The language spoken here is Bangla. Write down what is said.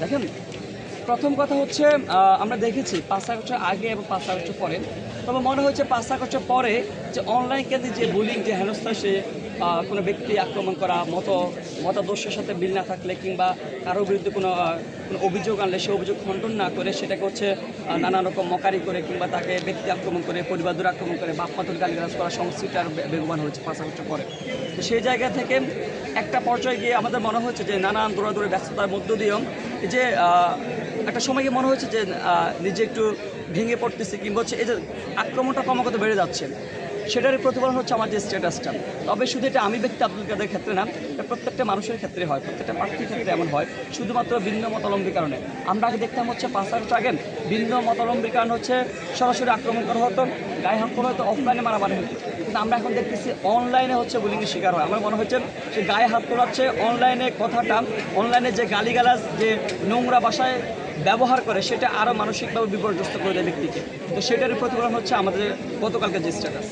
দেখেন, প্রথম কথা হচ্ছে আমরা দেখেছি পাঁচ আগস্টের আগে এবং পাঁচ আগস্টের পরে। তবে মনে হচ্ছে পাঁচ আগস্টের পরে যে অনলাইন কেন্দ্রে যে বুলিং যে হেনস্থা, সে কোনো ব্যক্তি আক্রমণ করা, মত, মতাদর্শের সাথে মিল না থাকলে কিংবা কারোর বিরুদ্ধে কোনো কোনো অভিযোগ আনলে, সে অভিযোগ খণ্ডন না করে, সেটাকে হচ্ছে নানা রকম মকারি করে কিংবা তাকে ব্যক্তি আক্রমণ করে, পরিবার দূর আক্রমণ করে বাপ মাতুর গালিগালাজ করা সংস্কৃতি আর বেগবান হয়েছে পাঁচ আগস্টের পরে। তো সেই জায়গা থেকে একটা পর্যায়ে গিয়ে আমাদের মনে হচ্ছে যে নানান দৌড়াদৌড়ি ব্যস্ততার মধ্য দিয়েও যে একটা সময় মনে হয়েছে যে নিজে একটু ভেঙে পড়তেছে কিংবা হচ্ছে এই যে আক্রমণটা ক্রমাগত বেড়ে যাচ্ছে। সেটারই প্রতিফলন হচ্ছে আমার যে স্ট্যাটাসটা তবে শুধু এটা আমি ব্যক্তি আব্দুল কাদের ক্ষেত্রে না, এটা প্রত্যেকটা মানুষের ক্ষেত্রে হয়, প্রত্যেকটা প্রার্থীর ক্ষেত্রে এমন হয়, শুধুমাত্র ভিন্ন মতাবলম্বীর কারণে। আমরা আগে দেখতাম হচ্ছে পাঁচ আগস্ট আগে ভিন্ন মতাবলম্বীর কারণে হচ্ছে সরাসরি আক্রমণ করা হতো, গায়ে হাত করা হতো অফলাইনে মারামারি হতো। কিন্তু আমরা এখন দেখতেছি অনলাইনে হচ্ছে বুলিংয়ের শিকার হয়। আমার মনে হচ্ছে যে গায়ে হাত তোলাচ্ছে অনলাইনে কথাটা অনলাইনে যে গালিগালাজ, যে নোংরা বাসায় ব্যবহার করে, সেটা আরও মানসিকভাবে বিপর্যস্ত করে দেয় ব্যক্তিকে। তো সেটারই প্রতিফলন হচ্ছে আমাদের গতকালকে যে স্ট্যাটাস